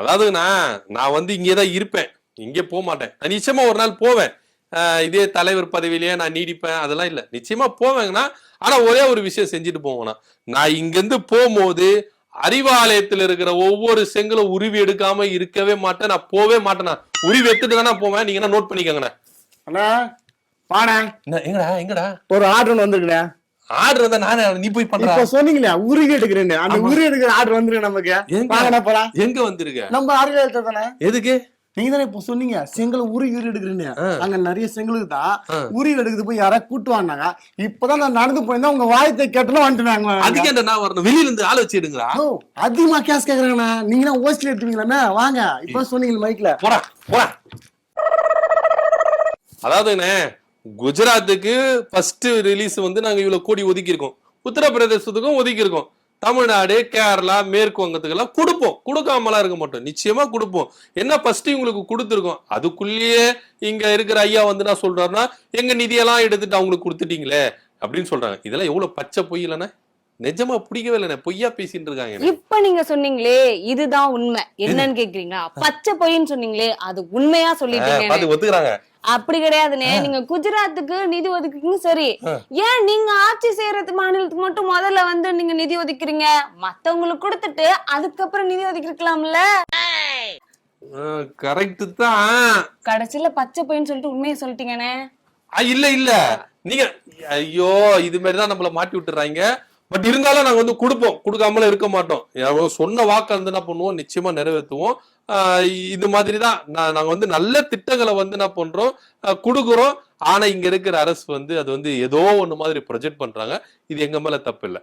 அதாவதுண்ணா நான் வந்து இங்கே தான் இருப்பேன். இங்கே போக மாட்டேன். நான் நிச்சயமா ஒரு நாள் போவேன். இதே தலைவர் பதவியிலேயே நான் நீடிப்பேன். அதெல்லாம் இல்லை. நிச்சயமா போவேங்கண்ணா. ஆனா ஒரே ஒரு விஷயம் செஞ்சுட்டு போவேண்ணா நான் இங்கிருந்து போகும்போது அறிவாலயத்தில் இருக்கிற ஒவ்வொரு செங்கலும் உருவி எடுக்காம இருக்கவே மாட்டேன். நான் போவே மாட்டேண்ணா உருவி எடுத்துட்டு தானே போவேன். நீங்க என்ன நோட் பண்ணிக்கோங்கண்ணா. அண்ணா என்ன, எங்கடா எங்கடா? ஒரு ஆர்டர் வந்திருக்குண்ணே. ஆர்டர் இருந்தா நானே நீ போய் பண்ற? இப்ப சொன்னீங்களே உருகி எடுக்கிறேன்னு. அந்த உருகி எடுக்கிற ஆர்டர் வந்துருக்கு நமக்கு? எங்க? வந்திருக்க? நம்ம ஆர்டர் தானே? எதுக்கு? நீங்க தானே இப்ப சொன்னீங்க செங்கல் உருகி எடுக்கிறேன்னு. ஆ. அங்க நிறைய செங்கலுக்கு தான் ஆ. உருகி எடுக்குது போய் யாராவது கூட்டு வாங்க இப்பதான் நான் நடந்து போயிருந்தா உங்க வாயத்தை கேட்டலும் வந்துட்டாங்க. அதுக்கு என்ன நான் வரணும்? வெளியில இருந்து ஆள் வச்சு எடுங்களா ஓ, அதிகமா கேஸ் கேக்குறாங்கண்ணா. நீங்க தான் ஓசில எடுத்துவீங்களா வாங்க இப்ப சொன்னீங்க மைக்ல போடா போடா. அதாவதுண்ணே குஜராத்துக்கு ஃபர்ஸ்ட் ரிலீஸ் வந்து நாங்க இவ்வளவு கோடி ஒதுக்கி இருக்கோம் உத்தரப்பிரதேசத்துக்கும் ஒதுக்கி இருக்கோம் தமிழ்நாடு கேரளா மேற்கு வங்கத்துக்கெல்லாம் கொடுப்போம். கொடுக்காமலாம் இருக்க மாட்டோம். நிச்சயமா கொடுப்போம். என்ன ஃபர்ஸ்ட் இவங்களுக்கு கொடுத்துருக்கோம்? அதுக்குள்ளேயே இங்க இருக்கிற ஐயா வந்து என்ன சொல்றாருன்னா எங்க நிதியெல்லாம் எடுத்துட்டு அவங்களுக்கு கொடுத்துட்டீங்களே? அப்படின்னு சொல்றாங்க. இதெல்லாம் எவ்வளவு பச்சை பொய் நிஜமா பிடிக்கவே இல்லைண்ணே. பொய்யா பேசிட்டு இருக்காங்க இப்ப நீங்க சொன்னீங்களே இதுதான் உண்மை. என்னன்னு கேக்குறீங்களா? பச்சை பொய்ன்னு சொன்னீங்களே அது உண்மையா சொல்லிட்டீங்க பாத்து ஒத்துக்கிறாங்க. அப்படி கிடையாதுனே. நீங்க குஜராத்துக்கு நிதி ஒதுக்குறீங்க சரி. ஏன் நீங்க ஆட்சி செய்யறது மாநிலத்துக்கு மட்டும் முதல்ல வந்து நீங்க நிதி ஒதுக்குறீங்க? மத்தவங்களுக்கு கொடுத்துட்டு அதுக்கப்புறம் நிதி ஒதுக்கிருக்கலாம்ல. கரெக்ட் தான். கடைசியில பச்சை பொய்ன்னு சொல்லிட்டு உண்மையை சொல்லிட்டீங்கண்ணே. இல்ல இல்ல. நீங்க ஐயோ இது மாதிரி தான் நம்மள மாட்டி விட்டுறாங்க. பட் இருந்தாலும் நாங்கள் வந்து கொடுப்போம். கொடுக்காமல இருக்க மாட்டோம். சொன்ன வாக்கு வந்து என்ன பண்ணுவோம்? நிச்சயமா நிறைவேற்றுவோம். இது மாதிரி தான் நான் நாங்கள் வந்து நல்ல திட்டங்களை வந்து என்ன பண்ணுறோம் கொடுக்குறோம். ஆனால் இங்கே இருக்கிற அரசு வந்து அது வந்து ஏதோ ஒன்று மாதிரி ப்ரொஜெக்ட் பண்ணுறாங்க இது எங்கள் மேலே தப்பு இல்லை.